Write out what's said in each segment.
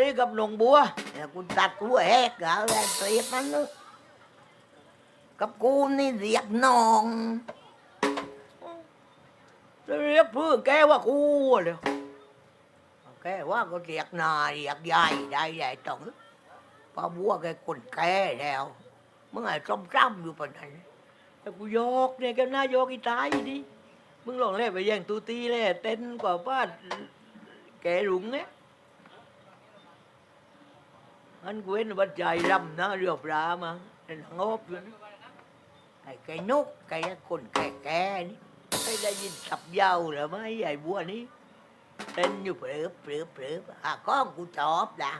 ดีกับหนองบัวเดี๋ยกูตัดหัวแหกเอาแรงเสียบมันนึกกับกูนี่เรียกน้องจะเรียกเพื่อแกว่ากูเดี๋ยแกว่าก็เรียกนาเรียกยายได้ใหญ่ตองป้าบัวแกคนแก่แล้วเมื่อไงซ้ำซ้ำอยู่ปานนั้นแต่กูยอกเนี่ยแกน่ายอกอีตายดิมึงลองเล่นไปแย่งตูตีเลยเต้นกว่าบ้านแกหลุงเนี่ย อันเห็นวัดใจรำนะเรือปลามาเห็นงอบอยู่นะไอ้แกนุกแกคนแก่แก่นี่ไม่ได้ยินสับเยาเหรือไม่ใหญ่บัวนี้เต้นอยู่เปลือเปลือเปลือหาก้องกูตอบนะ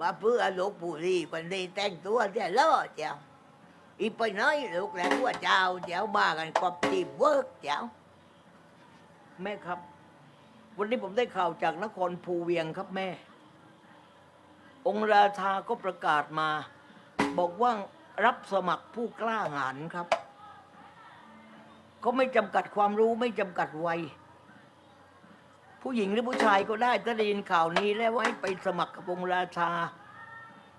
ว่าเพื่อลูกบุรีวันนี้แต่งตัวเจ้าล่อเจ้าอีไปน้อยลูกแล้วว่าเจ้าเจ้ามากันกอบทีเวิร์กเจ้าแม่ครับ วันนี้ผมได้ข่าวจากนครภูเวียงครับแม่ องค์ราชาก็ประกาศมา บอกว่ารับสมัครผู้กล้าหาญครับก็ไม่จำกัดความรู้ไม่จำกัดวัย ผู้หญิงหรือผู้ชายก็ได้ถ้าได้ยินข่าวนี้แล้วให้ไปสมัครกับองค์ราชา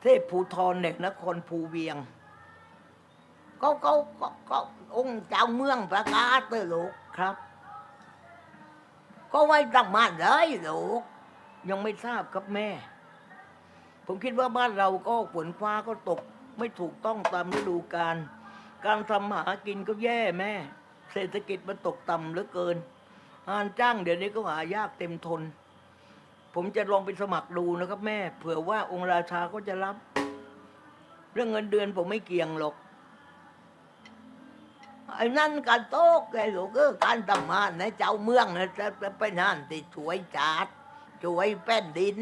เทพภูทรเด็กนครภูเวียงก็ก็ก็ก็องค์เจ้าเมืองประกาศเตอลูกครับ ก็ไว้ตั้งมานเลยลูกยังไม่ทราบครับแม่ ผมคิดว่าบ้านเราก็ฝนฟ้าก็ตก ไม่ถูกต้องตามฤดูกาลการทำหากินก็แย่แม่ เศรษฐกิจมันตกต่ำเหลือเกินงานจ้างเดี๋ยวนี้ก็หายากเต็มทน ผมจะลองไปสมัครดูนะครับแม่ เผื่อว่าองค์ราชาก็จะรับ เรื่องเงินเดือนผมไม่เกี่ยงหรอก ไอ้นั่นการโต๊กไอ้ลูกเออการทำงานในเจ้าเมืองนะจะจะไปนั่นที่ช่วยจัดช่วยแป้นดิน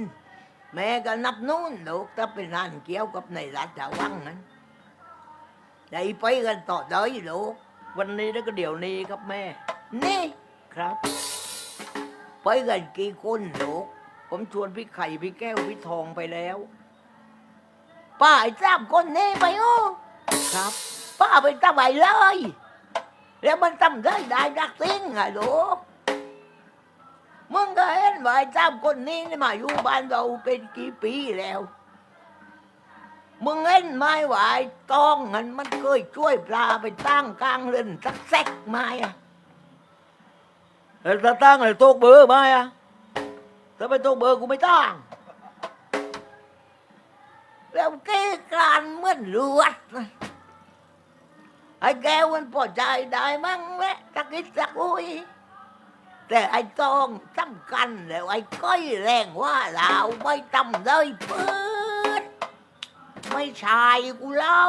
แม่ก็นับนู่นลูกถ้าเป็นนั่นเกี่ยวกับในรัฐวังนั้นได้ไปกันต่อเลยลูกวันนี้แล้วก็เดี๋ยวนี้ครับแม่ นี่ครับ ไปกันกี่คนลูกผมชวนพี่ไข่พี่แก้วพี่ทองไปแล้ว ป้าไอ้สามคนนี้ไปโอ้ครับ ป้าไปทำไมเลย แล้วมันทำได้ได้ดักติ้งไงลูกมึงก็เห็นว่าไอ้สามคนนี้นี่มาอยู่บ้านเราเป็นกี่ปีแล้ว มึงเห็นไหมว่าไอ้ตองมันมันเคยช่วยปลาไปตั้งกลางเรือนสักแซกไหมอะแล้วจะตั้งอะไรโต๊ะเบอร์ไหมอะถ้าไปโต๊ะเบอร์กูไม่ตั้งแล้วเกี่การเหมือนเลือดน ไอ้แก้วมันพอใจได้มั้งแหละสักนิดสักอุ้ยแต่ไอ้ตองสำคัญแล้วไอ้ก้อยแรงว่าเราไม่ทำเลยเปิดไม่ชายกูเล่า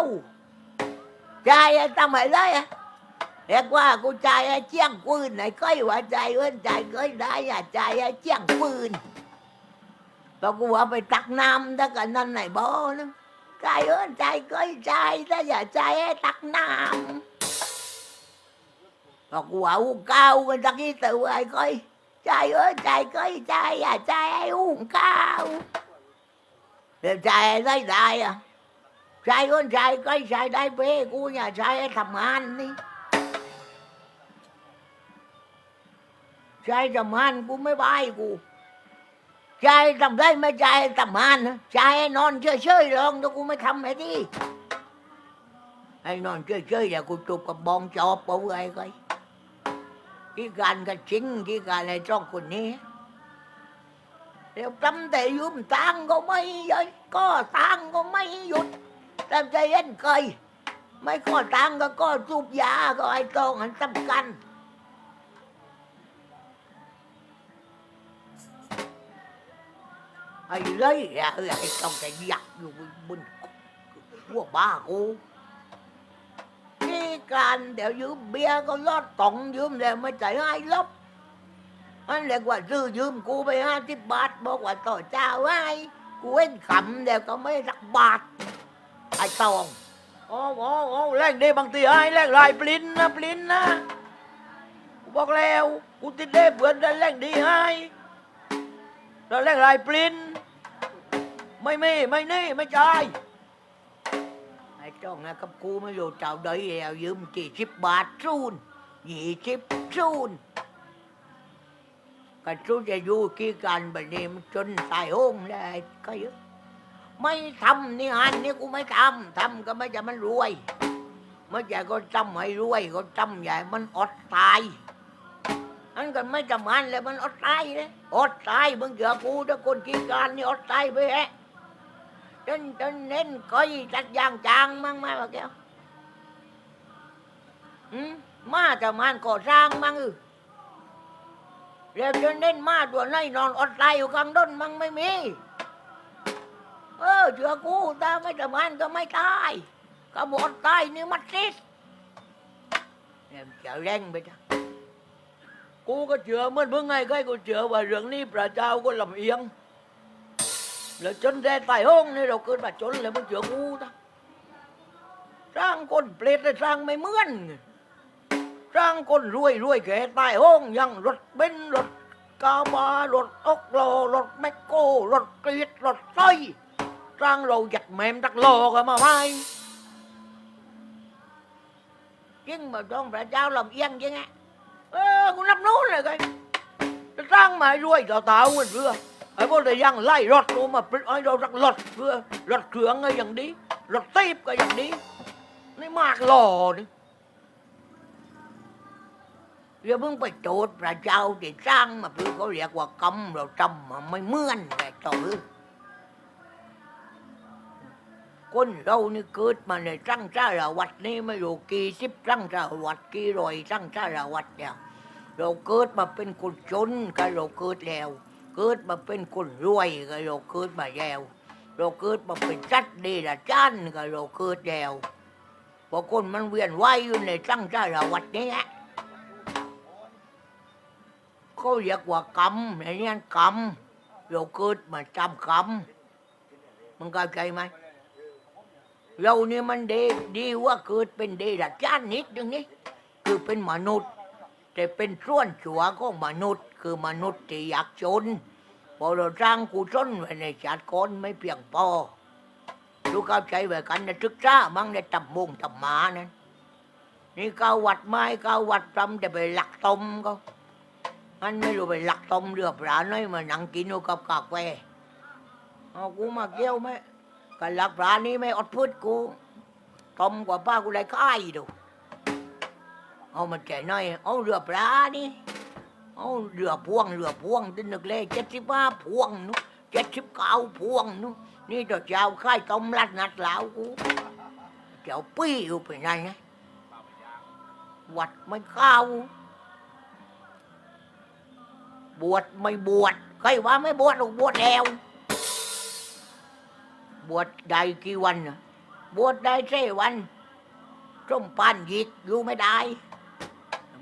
ใจไอ้ทำไมเลยอะเรียกว่ากูใจไอ้เจียงปืนไอ้ก้อยว่าใจเอิ้นใจก้อยได้อะใจไอ้เจียงปืนตอนกูว่าไปตักน้ำถ้ากันนั่นไหนบ่นึง ใจเอ้นใจก็ใจถ้าอย่าใจให้ตักน้ำตอกว่าอุ้งข้าวกันตักนี้ตัวไอ้ก้อยใจเอ้นใจก็ใจอย่าใจให้อุ้งข้าวเดี๋ยวใจได้ได้อะใจเอ้นใจก็ใจได้เป้กูอย่าใจให้ทำงานนี่ใจทำงานกูไม่บายกู ใจทำได้ไม่ใจทำงานนะใจนอนเฉยๆลองแต่กูไม่ทำไอ้นี่ไอ้นอนเฉยๆเดี๋ยวกูจูบกับบองจอบเอาไว้ก็กี่การกับจริงกี่การไอ้จ้องคนนี้เดี๋ยวทำแต่ยืมตังก็ไม่หยุดก็ตังก็ไม่หยุดแต่ใจเย็นเคยไม่ก็ตังก็ก็จูบยาก็ไอ้ตองอันสำคัญ ไอ้เลยอะไอ้ต้องแต่หยักอยู่บนหัวบ้ากูนี่การเดี๋ยวยืมเบียร์ก็ลอดต่องยืมแล้วไม่จ่ายให้ลบอันเรียกว่าซื้อยืมกูไปห้าสิบบาทบอกว่าต่อเจ้าไว้กูเว้นขำเดี๋ยวก็ไม่รักบาทไอ้ตองโอ้โหโอ้แรงดีบางทีไอ้แรงลายปลิ้นนะปลิ้นนะกูบอกแล้วกูติดเด้เพื่อนได้แรงดีให้แล้วแรงลายปลิ้น ไม่ม่ไม่นี่ไม่ใจ่ไอ้จ้องนะกับกูไม่อยู่เจ้าใดแล้วยืมกี่สิบบาทซูนยี่สิบซูนก็รู้จะอยู่กี่การแบบนี้มันจนตายโห้งได้ก็เยอะไม่ทำนี่งานนี้กูไม่ทำทำก็ไม่จะมันรวยไม่ใช่ก็จำให้รวยก็จำใหญ่มันอดตายอันก็ไม่จำงานเลยมันอดตายเลยอดตายมึงเจอกูถ้าคนกี่การนี่อดตายไปแฮะ จนจนเน้นก้อยจัดยางจางมั่งไหมวะแกอืมมาจะมานก่อสร้างมั่งอือเรียกจนเน้นมาตัวไหนนอนอดตายอยู่กลางด้นมั่งไม่มี เออเชื่อกูตาไม่ทำงานก็ไม่ตายก็บอดตายนี่มัดซิสเนี่ยมันจะแรงไปจ้ะกูก็เชื่อเมื่อนมึงไงก็ให้กูเชื่อว่าเรื่องนี้พระเจ้าก็ลำเอียง แล้วจนแด่ตายห้องนี่เราเกิดมาจนแล้วมึงเชื่อกูนะสร้างคนเปรตได้สร้างไม่เหมือนสร้างคนรวยรวยแก่ตายห้องอยังรถเบนซ์รถกาบารถอกโลรถแมคโครรถกรีดรถไส้สร้างเราหยัดแมมตักโลกันมาไหมจริง mà trong bà cháu làm yên chứ nghe เออกูนับนู้นเลยไงจะสร้างมาให้รวยต่อเต่าเงินเรือ ไอ้พวกแต่ยังไล่รถกูมาเป็นไอ้เรารักรถเรือรถเครื่องก็อย่างดีรถตีบก็อย่างดีนี่มากหล่อนี่ rồi bưng phải trột bà cháu thì sang mà cứ có liệt qua cầm rồi trầm mà mới mươn về trời คนเรานี่เกิดมาในสร้างสารวัตรนี่ไม่รู้กี่สิบสร้างสารวัตรกี่ร้อยสร้างสารวัตรเนี่ยเราเกิดมาเป็นคนจนก็เราเกิดแล้ว เกิดมาเป็นคนรวยก็เราเกิดมาแล้ว เราเกิดมาเป็นจัดดีละจันก็เราเกิดแล้วเพราะคนมันเวียนว่ายอยู่ในสร้างสารวัตรนี่แหละเขาเรียกว่ากรรมในนี้กรรมเราเกิดมาจำกรรมมึงเข้าใจไหมเราเนี่ยมันดีดีว่าเกิดเป็นเดรัจฉานนิดนึงนี่คือเป็นมนุษย์ แต่เป็นส่วนสัวของมนุษย์ คือมนุษย์ที่อยากจนพอเราสร้างกุศลไว้ในชาติก่อนไม่เพียงพอลูกเข้าใจไว้กันนะศึกษามั่งในตำมงตำหมานั้นนี่เก้าวัดไม้เก้าวัดจำจะไปหลักตมก็มันไม่รู้ไปหลักตมเรือปลาน้อยมานั่งกินอยู่กับกาแฟเอากูมาเกี่ยวไหมกันหลักปลานี้ไม่อดพูดกูต้มกว่าป้ากูได้ค่ายดูเอามาแก่น้อยเอาเรือปลานี่ เอาเรือพวงเรือพวงตินึกเลยเจ็ดสิบห้าพวงนู้เจ็ดสิบเก้าพวงนู้นี่ตัวเจ้าค่ายต้มรัดนัดเหลากูเจ้าปี้อยู่ไปไหนนะวัดไม่เข้าบวชไม่บวชใครว่าไม่บวชหรอกบวชแล้วบวชได้กี่วันน่ะบวชได้แค่วันส้มปานยิกอยู่ไม่ได้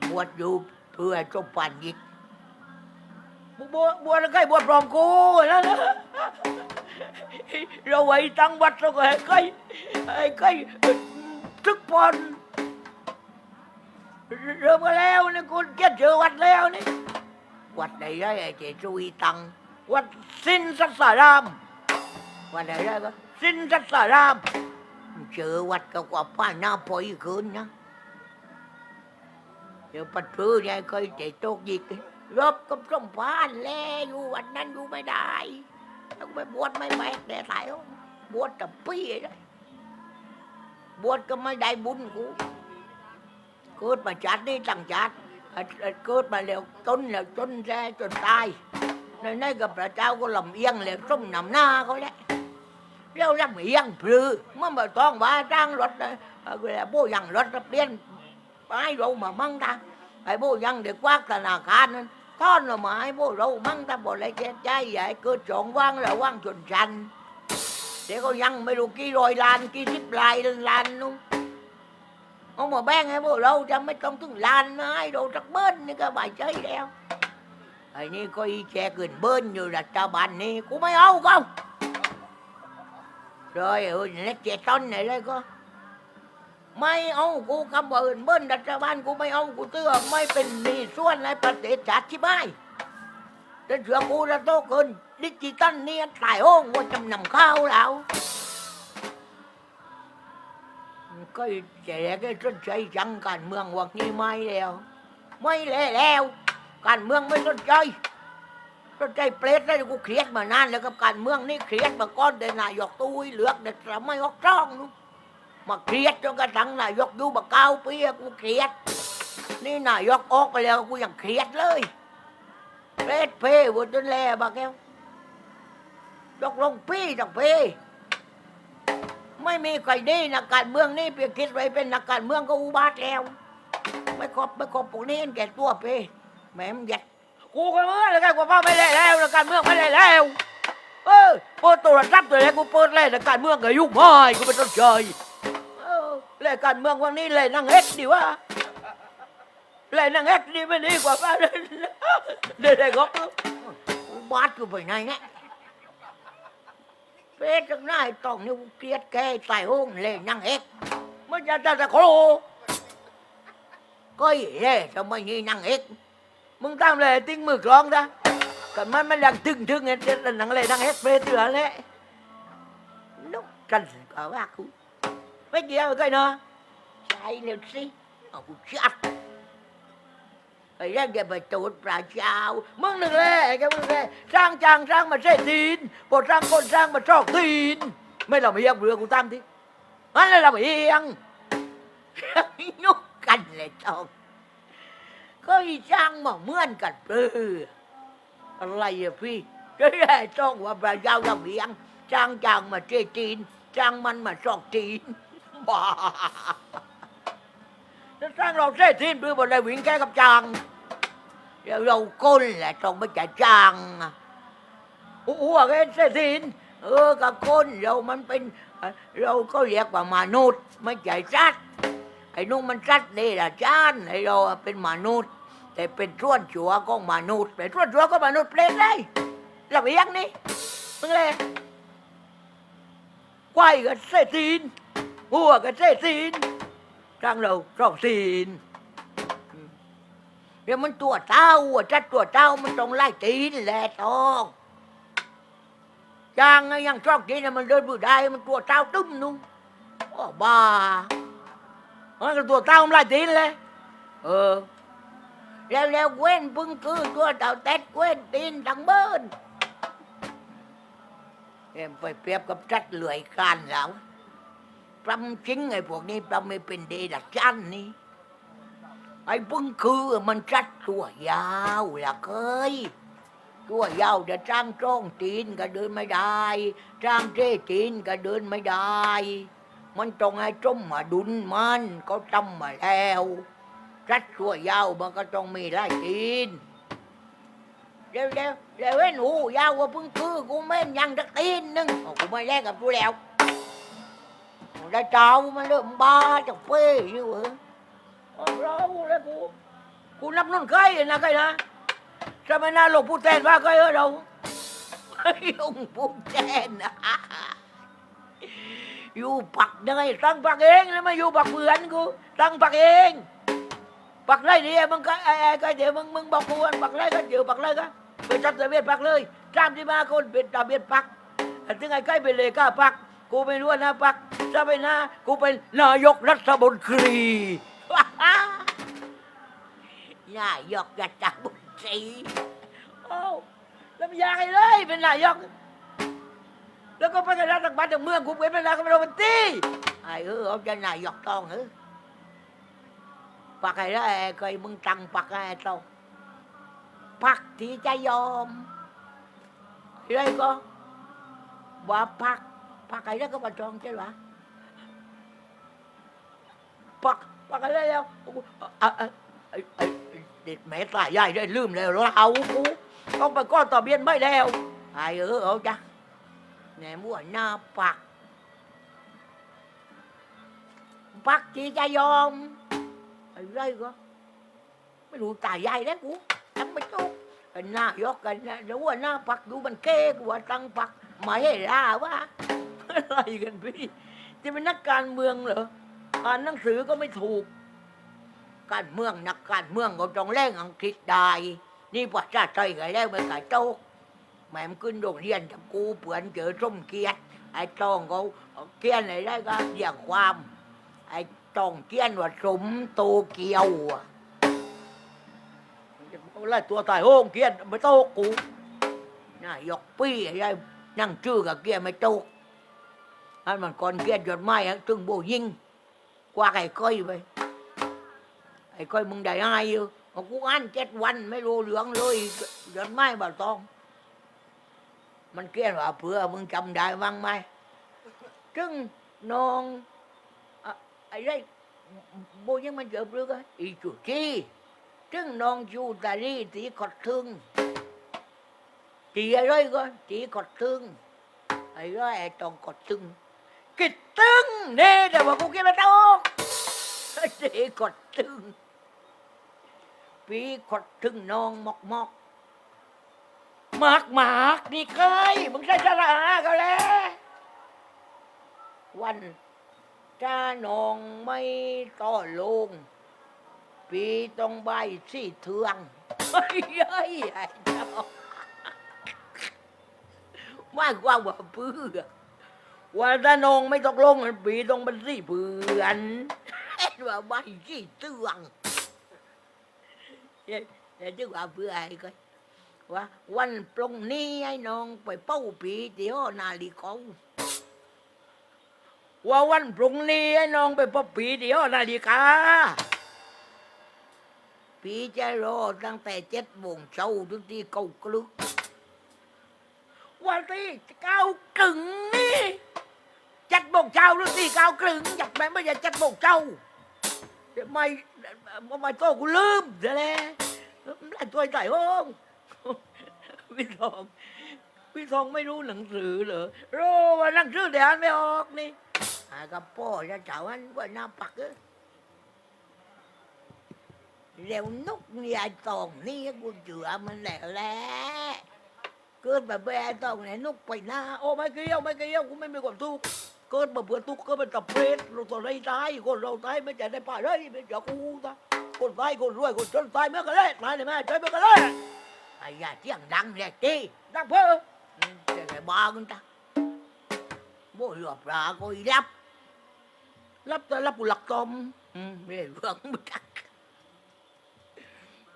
บวชอยู่เพื่อส้มปานยิก บัวชบวชแล้วใครบวปลอมกูแล้วนะเราไว้ตั้งวัดเราก็ให้ใครให้ใครทึกพรเริ่มกันแล้วนี่คุณเจ็ดเจอวัดแล้วนี่วัดใดได้ไอ้เจจุยตังวัดสินสักสารามวัดใดได้ก็สินสักสารามเจอวัดก็กว่าป้าหน้าพอยคืนนะเดี๋ยวปัดพื้นยายเคยเจโตกยิก รบกับส้มปานแลอยู่วัดนั้นอยู่ไม่ได้ต้องไปบวชไม่แบกแต่ตายแล้วบวชกับปี้เลยบวชก็ไม่ได้บุญกูเกิดมาจัดนี่ตั้งจัดเกิดมาแล้วต้นแล้วจนแร่จนตายในนั้นกับพระเจ้าก็ลำเอียงแล้วส้มนำหน้าเขาแหละแล้วลำเอียงพลือเมื่อมาต้องว่าจ้างรถนะเล้วโบยังรถเปลี่ยนไปเรามามั่งตาไอ้โบยังเด็กวักธนาคารนั้น ทอนเรามาให้โบเรามั่งตาบอกเลยเจ็ดใจใหญ่เกิดสองว่างแล้วว่างจนชันเดี๋ยวก็ยังไม่รู้กี่ร้อยล้านกี่สิบลานล้านนู้นเอามาแบ่งให้พวกเราจะไม่ต้องถึงลานนะให้เราสักเบิ้ลนี่ก็บายใจแล้วไอ้นี่ก็อีแชเกินเบิ้ลอยู่รัฐบาลนี่กูไม่เอาก็ rồi ừ nó trẻ ton này đây có ไม่เอากูคำว่าอื่นเบิ้ลรัฐบาลกูไม่เอากูเตือไม่เป็นหนี่ส่วนในประเทศชาติที่ไม่แต่เสือกูจะโตเกินดิจิตอลเนี่ยตายโอ้งว่าจำนำข้าวแล้วก็แจก cái สนใจจังการเมืองวันนี้ไม่แล้ว ไม่แล้วแล้วการเมืองไม่สนใจก็ใจเปรตได้กูเครียดมานานแล้วกับการเมืองนี่เครียดมาก้อนเดินนายกตุ้เหลือกเด็ดสมัยออกจ้องนู้ มาเครียดจนกระทั่งนายกอยู่มาเก้าปีอะกูเครียด นี่นายกออกไปแล้วกูยังเครียดเลยเปรเพ่บนจนแลบาแก้วยกลงพี่ดอกเพ่ไม่มีใครดีนักการเมืองนี่เพียงคิดไว้เป็นนักการเมืองก็อุบาทแล้ว ไม่ครบไม่ครบพวกนี้เห็นแก่ตัวเพ่แหม่มนยัดกูก็เมื่อแล้วกันกูพ่อไม่ได้แล้วแล้วการเมืองไม่ได้แล้ว เออเปิดโทรศัพท์ตัวเล็กกูเปิดเล่นแล้วการเมืองก็ยุ่งไม่กูเป็นต้นใจเออ เล่นการเมืองวันนี้เล่นนั่งเอ็กดีวะเล่นนั่งเอ็กดีไม่ดีกว่าป้าเล่นเด็กๆก็บาทกูไปไหนเนี่ยเพ่จังหน้าต้องนี่เกลียดแกใส่ห้องเลยนั่งเอ็กมันจะจะจะโครก็อีเล่ทำไมนี่นั่งเอ็กมึงตามเลยติ้งมือกลองนะแต่มันมันยังตึงตึงเงี้ยจะนั่งเลยนั่งเอ็กเฟรเตือเลยนุกกันก็ว่ากู ไม่เกี่ยวกันเนาะใช่แล้วสิเอากูชัดไอ้เรื่องแกไปตูดปลาเจ้ามึงหนึ่งเลยแกมึงเลยสร้างจางสร้างมาเส้นตีนพอสร้างคนสร้างมาชอกตีนไม่เราไม่เอียงเรือกูตามที่อันนั้นเราไม่เอียงนุกกันเลยตองก็อีจ้างมาเมื่อนกันเปลืออะไรอะพี่ก็ได้ต้องว่าปลาเจ้าระเบียงจ้างจางมาเจจีนจ้างมันมาชอกจีน บ้าจะสร้างเราเส้นตีนเพื่อบนได้วิ่งแค่กับจางเดี๋ยวเราก้นแหละต้องไม่จ่าจ้างอะหัวแกเส้นตีนเออกับคนเรามันเป็น เราก็เรียกว่ามนุษย์ไม่ใช่สัตว์ไอ้นุ่งมันสัตว์นี่ละจานไอ้เราเป็นมนุษย์ แต่เป็นส่วนชัวของมนุษย์เป็นส่วนชัวก็มนุษย์เปลนเลยระเบียงนี่มึงเลยควายกับเส้นตีนหัวกับเสตีน สร้างเราชอกตีนเดี๋ยวมันตัวเต้าอะจัดตัวเต้ามันต้องไล่ตีนแหละต้องจางอะยังชอบตีนอะมันเดินบือได้มันตัวเต้าตึ้มนุ่งโอ้บ้ามันก็ตัวเต้ามันไล่ตีนเลยเออแล้วแล้วเว้นพึ่งคือตัวเต่าเต็ดเว้นตีนทั้งเบิ้นเอ็มไปเปรียบกับจัดเลื่อยกันแล้ว ปลำจริงไอ้พวกนี้ปลำไม่เป็นเดดักจันนี่ไอ้พึ่งคือมันจัดตัวยาวละเคยตัวยาวจะจ้างจ้องตีนก็เดินไม่ได้จ้างเจ้ตีนก็เดินไม่ได้ มันต้องให้จมมาดุนมันก็จำมาแล้วจัดตัวยาวมันก็ต้องมีไล่ตีนเร็วเร็วเร็วเว้นหูยาวกว่าพึ่งคือกูแม่นยังจักตีนนึงกูไมาแลกกับกูแล้ว ได้เจ้ามาเริ่มบ้าจะเฟ้ยอยู่เหรอเอาเราเลยกูกูนับนุ่นใกล้นะใกล้นะจะไม่น่าหลงพูดแทนว่าใกล้เออเรายุงปูแจนนะอยู่ปักยังไงตั้งปักเองแล้วมาอยู่ปักเบือนกูตั้งปักเอง ปักไรดีมึงก็ไอ้ไอ้ก็เดี๋ยวมึงมึงบอกกูว่าปักไรก็เดี๋ยวปักไรก็ไปจับทะเบียนปักเลยจามที่มาคนเป็นทะเบียนปักถึงไอ้ใกล้เป็นเลขาปัก กูไม่รู้นะปักจะไปนะกูเป็นนายกรัฐมนตรี นายกรัฐมนตรีเอ้แล้วมันอยากให้เลย เป็นนายก แล้วก็พัฒนาต่างบ้านต่างเมืองกูเป็นนายกรัฐมนตรีไอ้เออเอาจะนายกต้องเออปักไอ้แล้วไอ้เคยมึงตังปักไอ้ต้องปักที่จะยอมอะไรก็ว่าปัก ปักไอ้แล้วก็มาจองใช่ไหมปักปักอะไรแล้วอะอะไอ้เด็กแม่ตายใหญ่ได้ลืมแล้วเรากูต้องไปก้อนต่อเบียนไม่แล้วไอ้เออเอาจ้ะแหนมั่วหน้าปัก ปักที่จะยอมไอะไรก็ไม่รู้ตายใหญ่แล้วกูทั้งไม่จบกันหน้ายกกันนะเดี๋ยวว่าหน้าปักดูมันเก้กว่าตั้งปักไม่ให้ล่าวะ อะไรกันพี่ จะเป็นนักการเมืองเหรออ่านหนังสือก็ไม่ถูก การเมืองนักการเมืองก็ต้องแรงอังกฤษได้นี่ภาษาไทยก็แล้วไม่ขายโต๊ะแม่มขึ้นโรงเรียนกับกูเปือนเจอส้มเกียรติไอ้ตองเขาเกียนอะไรได้ก็เรียกความ ไอ้ตองเกียนว่าสมโตเกียวอะไล่ตัวตายโห้งเกียนไม่โตกูน่ายกปี้ไอ้นั่งชื่อกับเกียร์ไม่โตก อันมันก่อนเกียร์จดไม้ฮะตึงโบยิงกว่าไอ้ก้อยไปไอ้ก้อยมึงได้อายอยู่บอกกูอ่านเจ็ดวันไม่รู้เหลืองเลยจดไม้บ่าตอง มันเกียนว่าเผื่อมึงจำได้บ้างไหมจึงน้องไอ้ไรโบยังมันเจอเปลือกอะอีจุจีจึงน้องจูตาลีตีกดทึงตีอะไรก็ตีกดทึงไอ้ไรไอ้ตองกดทึง กิดตึงเนี่แต่ว่ากูเกลียดไม่ตกตีกดทึงปีกดทึงน้องมอกมอกหมากหมากนี่เคยมึงใช้สระอาเขาแล้ววันจ้านองไม่ต่อลง ปีตรงใบสี่เทืองเฮ้ยเฮ้ยไอ้เจ้าว่ากว่าว่าเพื่อ ว่าถ้านองไม่ตกลงปีตรงเป็นสี่เพื่อนว่าใบสี่เทืองเดี๋ยวจะว่าเพื่อไอ้ก็ว่าวันปรงนี้ไอ้น้องไปเป้าผีเดี๋ยวนาฬิกาว่าวันปรงนี้ไอ้น้องไปเป้าผีเดี๋ยวนาฬิกาผีจะรอตั้งแต่เจ็ดโมงเช้าถึงที่เก้ากลึกวันที่เก้ากึ่งนี่ จ็ดโมงเช้าหรือที่เก้ากึ่งอยากแม่ไม่ใช่เจ็ดโมงเช้าไม่ไม่โตกูลืมเดี๋ยวแหละไอ้ตัวใส่ห้องพี่ทองพี่ทองไม่รู้หนังสือเหรอรู้ว่าหนังสือแต่อ่านไม่ออกนี่หากับพ่อจะเจ้าอันว่าหน้าปักเออเร็วนุกนี่ไอ้ตองนี่กูเจือมันแหล้วแหละเกิดแบบไอ้ตองไหนนุกไปหน้าโอ้ไม่เกี่ยวไม่เกี่ยวกูไม่มีความทุกข์ เกิดมาเพื่อทุกข์ก็เป็นตะเพรตเราตัวไรตายคนเราตายไม่จะได้ป่าเลยไม่จะกูตาคนตายคนรวยคนจนตายเมื่อกันเลยตายเลยแม่ใจเมื่อกันเลยไอ้ยาเที่ยงดังเลยจีดังเพิ่มจะไงบ้ากัน ta bố lọp ra coi lắp lắp ta lắp lật tôm ừ, về vượng mới chắc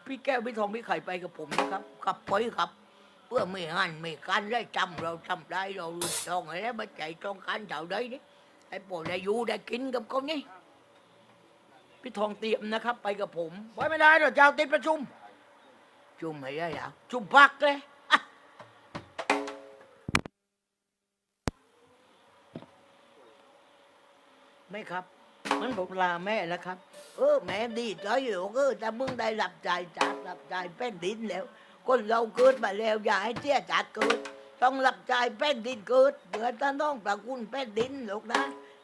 พี่แก้วพี่ทองพี่ไข่ไปกับผมนะครับขับไปครับ พื่อไม่หันไม่กันได้จำเราจำได้เราตองอะไรมา chạy trong can chào đấy đấy ไอ้ปวดได้อยู่ได้กินกับเขานี่พี่ทองเตรียมนะครับ ไปกับผมไว้ไม่ได้หรอกเจ้าติดประชุม ชุมไม่ได้แล้วชุมพักเลยไม่ครับมันผมลาแม่แล้วครับ เออแม่ดีใจอยู่เออแต่มึงได้หลับใจจากหลับใจเป็นดินแล้ว คนเราเกิดมาแล้วอย่าให้เตี้ยจัดเกิด ต้องหลับใจเป็นดินเกิดเหมือนตาน้องประคุณเป็นดินหลกนะ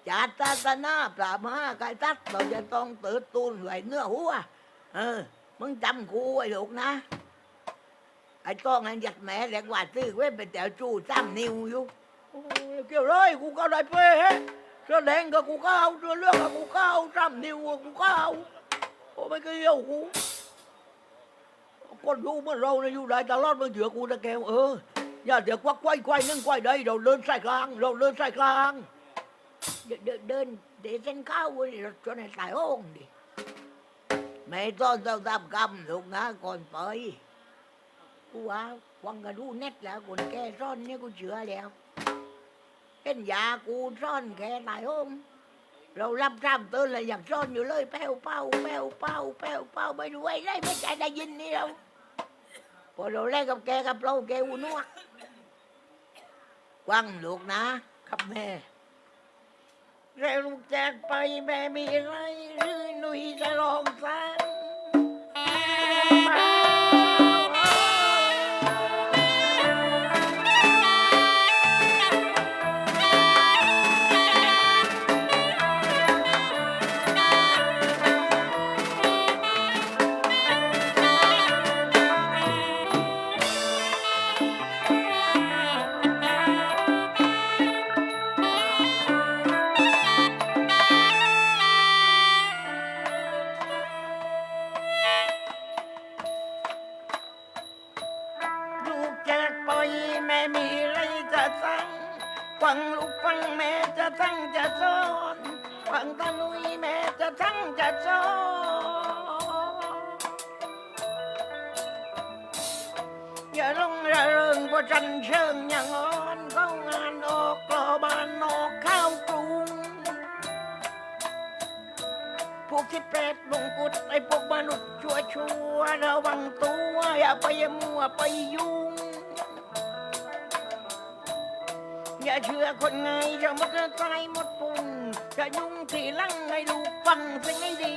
จาตาตาหน้าปราบห้ากายตัดเราจะต้องเติดตูนไหวเนื้อหัวเออมึงจำกูไว้หลกนะไอ้ต้องอันยัดแม่แหลกว่าซื้อไว้เป็นแต่จู้ซ้ำนิวอยู่โอ้ยเกี่ยวเลยกูก็ได้เป้ฮะแสดงกับกูก็เอาเรื่องกับกูก็เอาซ้ำนิวกับกูก็เอาโอ้ไม่เกี่ยวกู คนดูเมื่อเราเนี่ยอยู่ได้ตลอดมันเถือกูตะแกวเอออย่าเดี๋ยวควักไขว้ไขว้นึ่งไขว้ได้เราเดินสายกลาง เราเดินสายกลาง เดินเดินเดินเดินเส้นข้าวเลยจนให้ตายโอ่งดิไม่ต้องต้องทำกรรมลูกนะก่อนไปกูว่าวังกระดูเน็ตแล้วคนแก่ซ่อนเนี่ยกูเชื่อแล้วเป็นยากูซ่อนแค่หลายห้องเรารับราบตื่นเลยอยากซ่อนอยู่เลยแป้วเป้าแป้วเป้าแป้วเป้าไม่รู้ไอ้ไรไม่ใจได้ยินนี่เรา พอเราเล่นกับแกกับเราแกอุนวกวังลูกนะ ครับแม่แล้วลูกจากไปแม่มีอะไรหรือหนุ่ยจะลองฟังลู ฟังลูกฟังแม่จะสั่งจะสอนฟังตาลุยแม่จะสั่งจะสอนอย่าลงระเริงเพราะจันเชิงอย่างอ่อนเข้างานออกกลอบานนอกข้าวกรุงพวกที่เปรตลงกุดไอ้พวกมนุษย์ชั่วชั่วระวังตัวอย่าไปมัวไปยุ่ง อย่าเชื่อคนไงจะหมดใจหมดปุ่นจะยุ่งทีหลังให้ลูกฟังสิ่งให้ดี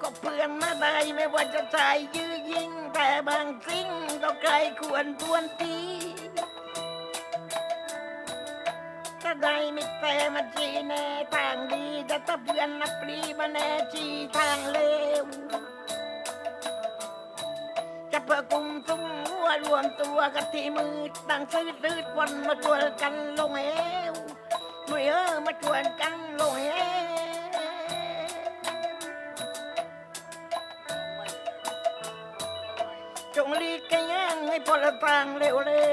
ก็เพื่อนมาได้ไม่ว่าจะใจยื้อยิงแต่บางสิ่งก็ใครควรทวนตี ถ้าได้ไม่แต่มันจีแน่ทางดีแต่ถ้าเพื่อนนับปรีมาแน่จีทางเลว จะเพื่อกุมซุ้มหัวรวมตัวกันที่มือต่างซื้อซื้อวันมาชวนกันลงเหวหน่วยเออมาชวนกันลงเหวจงรีกันย่างให้พลต่างเร็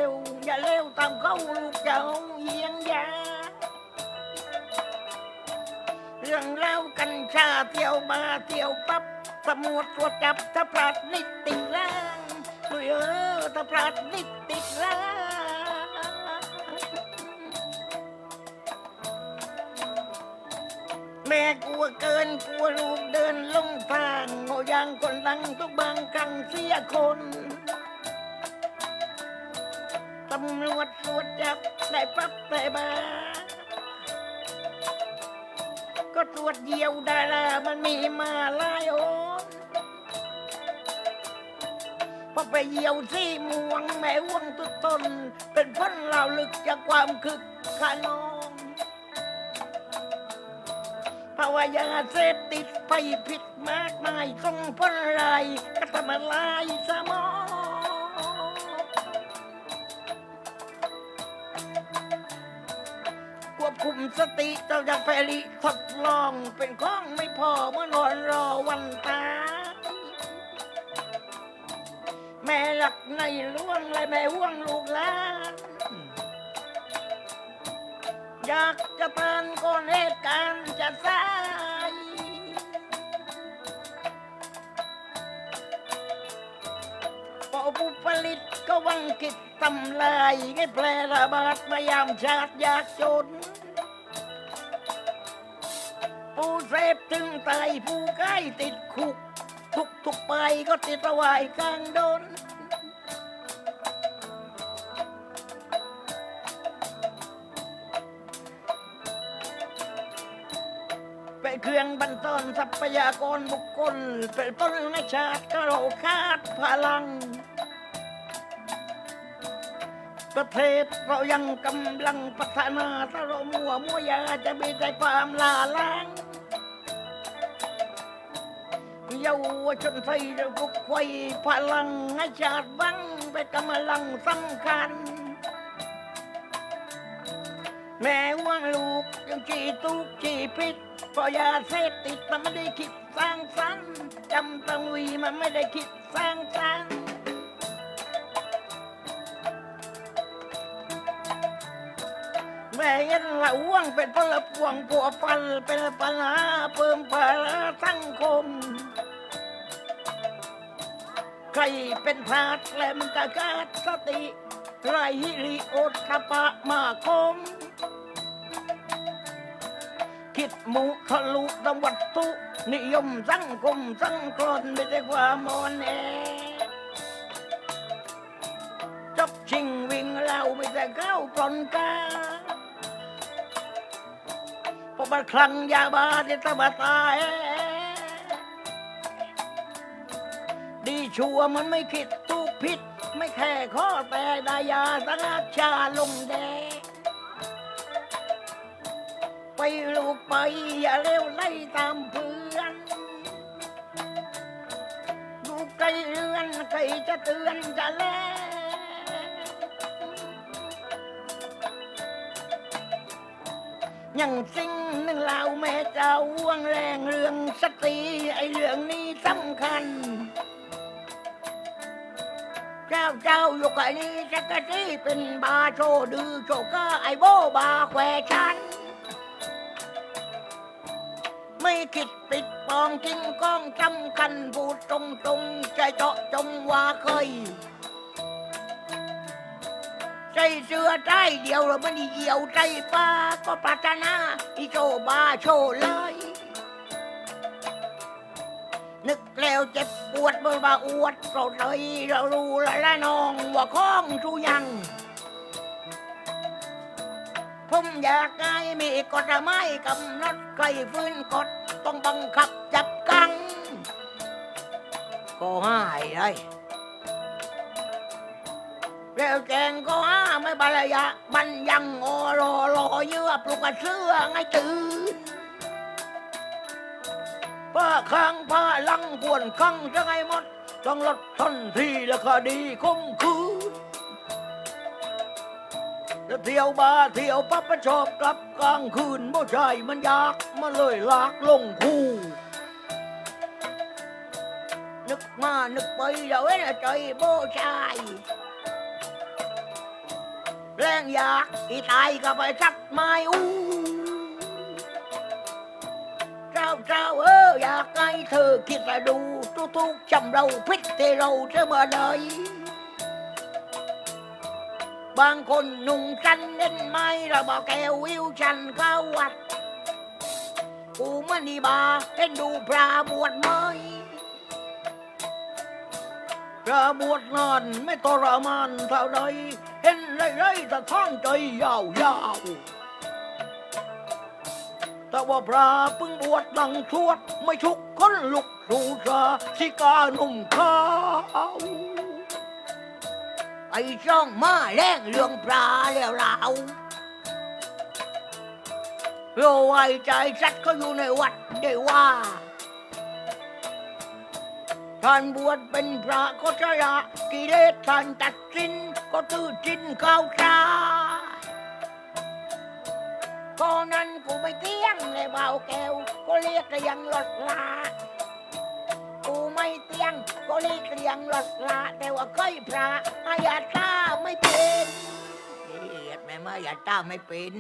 วๆอย่าเร็วตามเขาลูกเจ้าเรื่องเล่ากันชาเที่ยวมาเที่ยวปั๊บสมุดตรวจจับถ้าพลาดนิดติดร่างหนุ่ยเออถ้าพลาดนิดติดร่างแม่กลัวเกินกลัวลูกเดินลงทางโง่ยังคนลังทุกบางครั้งเสียคนตำรวจตรวจจับได้ปั๊บได้มา ก็ตรวจเดียวดารามันมีมาหลายโอนพอไปเยี่ยวที่มวงแม่วงตุตน เป็นพ้นเหล่าลึกจากความคึกขนองภาวะยาเสพติดไปผิดมากมายส่งพ้นไรายก็ทำลายสมอง คุมสติเจ้าจากแพริทดลองเป็นข้องไม่พอเมื่อนอนรอวันตายแม่หลักในล่วงและแม่ห่วงลูกหลานอยากจะเตือนก่อนเหตุการณ์จะสายพอผู้ผลิตก็วังคิดทำลายให้แพร่ระบาดมายามชาติยากจน ผู้เสพถึงตายผู้ใกล้ติดคุก ทุกทุกไปก็ติดระวายกลางโดนเป็นเครื่องบรรทอนทรัพยากรบุคคลเป็นต้นในชาติก็เราขาดพลัง ประเทศเรายังกำลังพัฒนาถ้าเรามัวมัวยาจะมีแต่ความลาล้าง เยาวชนไทยราทุกไว้พลังให้ชาติบังเป็นกำลังสำคัญ แม้ว่าลูกยังจีตุกจีพิษพราะยาเสพติดมันไม่ได้คิดสร้างสรรค์จำตังวีมันไม่ได้คิดสร้างสรรค์แม่เห็นละว่วงเป็นพลพวงผัวพันเป็นปัญหาเพิ่มภาระสังคม ใครเป็นทาสแลมตะกาดสติไรฮิริโอตคปะมาคม คิดหมูทะลุตวัตถุนิยมสังคมสังครไม่ได้ความมอนแอจบชิงวิ่งเราไม่แต่เข้าวปลนกาพอมาคลังยาบาที่ตะบะตาย ชัวร์มันไม่คิดทุกผิดไม่แค่ข้อแต่ดายาสังอาชาลงแดงไปลูกไปอย่าเร็วไล่ตามเพื่อนดูไกลเรือนใครจะเตือนจะแลยังสิ่งหนึ่งเราแม่จ้าว่วงแรงเรื่องสติไอเรื่องนี้สำคัญ เจ้าเจ้าอยู่กับนี้จักรจี้เป็นบาโชดือโชก็ไอโบบาแควชัน ไม่คิดปิดปองทิ้งกล้องจำคันพูดตรงตรงใจเจาะจงว่าเคยใจเสื้อใจเดียวแล้วมันเหี่ยวใจป้าก็ปรารถนาอีโชบาโชเลยนึกแล้วเจ็บ ปวดเมื่อว่าอวดเราเลยเรารู้และละน้องว่าข้องทุยัง ผมอยากได้มีกฎหมายกำหนดใครฟื้นกฎต้องบังคับจับกัง ก็หายเลยแล้วแจงก็ห้าไม่บรรยะ บันยังงอรอรอเยื่อปลุกกระเสื้อไงตื่น ป้าข้างป้าลังกวนข้างจะไงหมด ต้องลดทันทีและคดีคมคืนแล้วเที่ยวบาเที่ยวปั๊บมันชอบกลับกลางคืนบ่ใช่มันอยากมาเลยลากลงคู่นึกมานึกไปแล้วเอ้ยใจโบชายแรงอยากอีตายก็ไปสักไม้อู้ เจ้าเจ้าเอออยากให้เธอคิดและดูทุกๆจำเราพิษที่เราเสมอใดบางคนหนุ่งชันเล่นไม้ระบอกแก้ววิวชันเข้าวัดกูมันดีบาเห็นดูพระบวชไหมกระบวดนานไม่ทรมานเท่าใดเห็นไรไรๆแต่ท้องใจยาวยาวๆ แต่ว่าพระเพิ่งบวชดังชวด ไม่ชุกคนลุกสู่ชาสิกาหนุ่มขาวไอ้ช่องมาแรงเรื่องปลาแล้วเราโยไว้ใจสัตว์เขาอยู่ในวัดได้ว่าท่านบวชเป็นพระก็ชละกิเลสท่านตัดสินก็ตื้อจินเข้าชา ก็นั้นกูไม่เตี้ยงเลยเบาแก้วก็เรียกเรียงหลดลา กูไม่เตี้ยงก็เรียกเรียงหลดลา แต่ว่าค่อยพระอาญาตาไม่เป็นเรียดแม่มาอาญาตาไม่เป็น